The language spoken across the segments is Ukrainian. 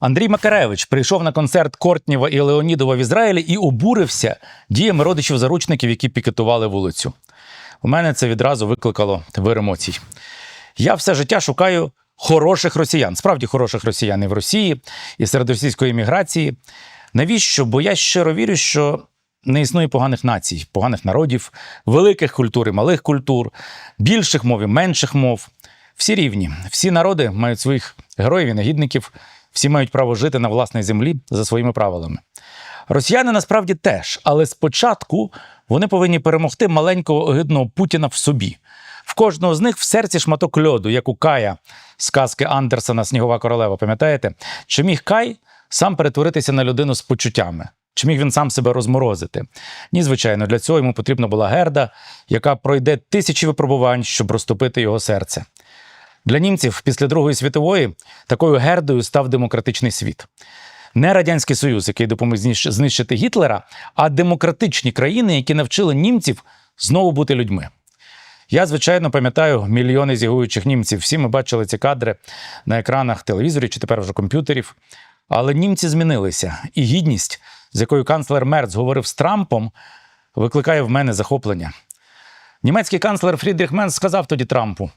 Андрій Макаревич прийшов на концерт Кортнєва і Леонідова в Ізраїлі і обурився діями родичів заручників, які пікетували вулицю. У мене це відразу викликало вир емоцій. Я все життя шукаю хороших росіян, справді хороших росіян і в Росії, і серед російської еміграції. Навіщо? Бо я щиро вірю, що не існує поганих націй, поганих народів, великих культур і малих культур, більших мов і менших мов. Всі рівні, всі народи мають своїх героїв і негідників, всі мають право жити на власній землі за своїми правилами. Росіяни насправді теж, але спочатку вони повинні перемогти маленького огидного Путіна в собі. В кожного з них в серці шматок льоду, як у Кая з казки Андерсона Снігова королева. Пам'ятаєте? Чи міг Кай сам перетворитися на людину з почуттями? Чи міг він сам себе розморозити? Ні, звичайно, для цього йому потрібна була герда, яка пройде тисячі випробувань, щоб розтопити його серце. Для німців після Другої світової такою гердою став демократичний світ. Не Радянський Союз, який допоміг знищити Гітлера, а демократичні країни, які навчили німців знову бути людьми. Я, звичайно, пам'ятаю мільйони зігуючих німців. Всі ми бачили ці кадри на екранах телевізорів чи тепер вже комп'ютерів. Але німці змінилися, і гідність, з якою канцлер Мерц говорив з Трампом, викликає в мене захоплення. Німецький канцлер Фрідріх Менц сказав тоді Трампу: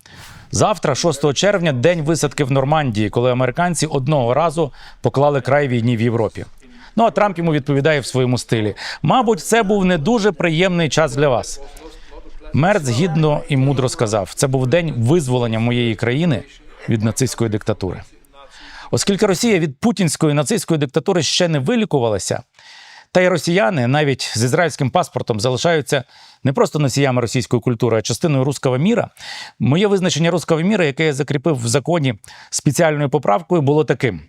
завтра, 6 червня, день висадки в Нормандії, коли американці одного разу поклали край війні в Європі. Ну а Трамп йому відповідає в своєму стилі: мабуть, це був не дуже приємний час для вас. Мерц гідно і мудро сказав: це був день визволення моєї країни від нацистської диктатури. Оскільки Росія від путінської нацистської диктатури ще не вилікувалася, та й росіяни навіть з ізраїльським паспортом залишаються не просто носіями російської культури, а частиною руского міра. Моє визначення руского міра, яке я закріпив в законі спеціальною поправкою, було таким.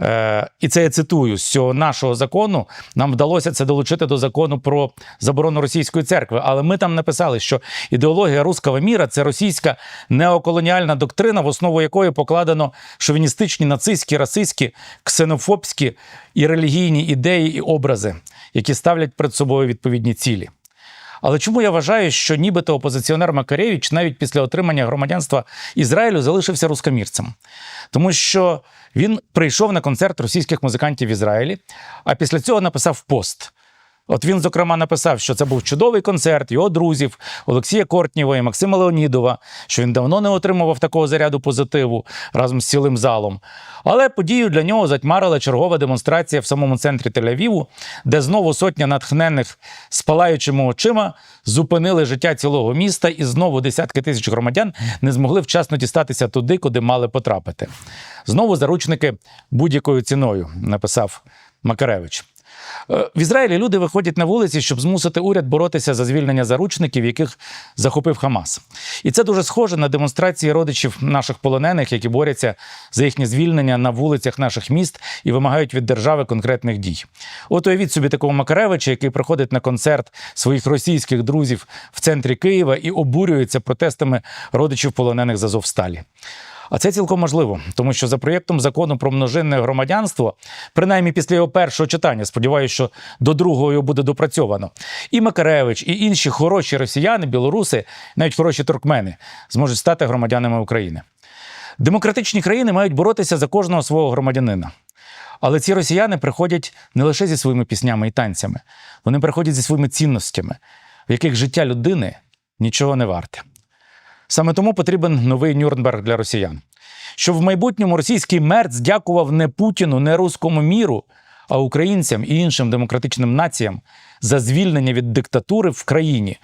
Е, і це я цитую: з цього нашого закону нам вдалося це долучити до закону про заборону російської церкви. Але ми там написали, що ідеологія руского міра це російська неоколоніальна доктрина, в основу якої покладено шовіністичні, нацистські, расистські, ксенофобські і релігійні ідеї і образи, які ставлять перед собою відповідні цілі. Але чому я вважаю, що нібито опозиціонер Макаревич навіть після отримання громадянства Ізраїлю залишився рускомірцем? Тому що він прийшов на концерт російських музикантів в Ізраїлі, а після цього написав пост. От він, зокрема, написав, що це був чудовий концерт його друзів Олексія Кортнєва і Максима Леонідова, що він давно не отримував такого заряду позитиву разом з цілим залом. Але подію для нього затьмарила чергова демонстрація в самому центрі Тель-Авіву, де знову сотня натхненних з палаючими очима зупинили життя цілого міста, і знову десятки тисяч громадян не змогли вчасно дістатися туди, куди мали потрапити. Знову заручники будь-якою ціною, написав Макаревич. Е, В Ізраїлі люди виходять на вулиці, щоб змусити уряд боротися за звільнення заручників, яких захопив Хамас. І це дуже схоже на демонстрації родичів наших полонених, які борються за їхнє звільнення на вулицях наших міст і вимагають від держави конкретних дій. От уявіть собі такого Макаревича, який приходить на концерт своїх російських друзів в центрі Києва і обурюється протестами родичів полонених з Азовсталі. А це цілком можливо, тому що за проєктом закону про множинне громадянство, принаймні після його першого читання, сподіваюся, що до другого його буде допрацьовано. І Макаревич, і інші хороші росіяни, білоруси, навіть хороші туркмени зможуть стати громадянами України. Демократичні країни мають боротися за кожного свого громадянина. Але ці росіяни приходять не лише зі своїми піснями і танцями, вони приходять зі своїми цінностями, в яких життя людини нічого не варте. Саме тому потрібен новий Нюрнберг для росіян. Щоб в майбутньому російський мерц дякував не Путіну, не руському міру, а українцям і іншим демократичним націям за звільнення від диктатури в країні,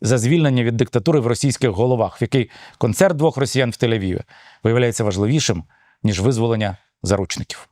за звільнення від диктатури в російських головах, в який концерт двох росіян в Тель-Авіві виявляється важливішим, ніж визволення заручників.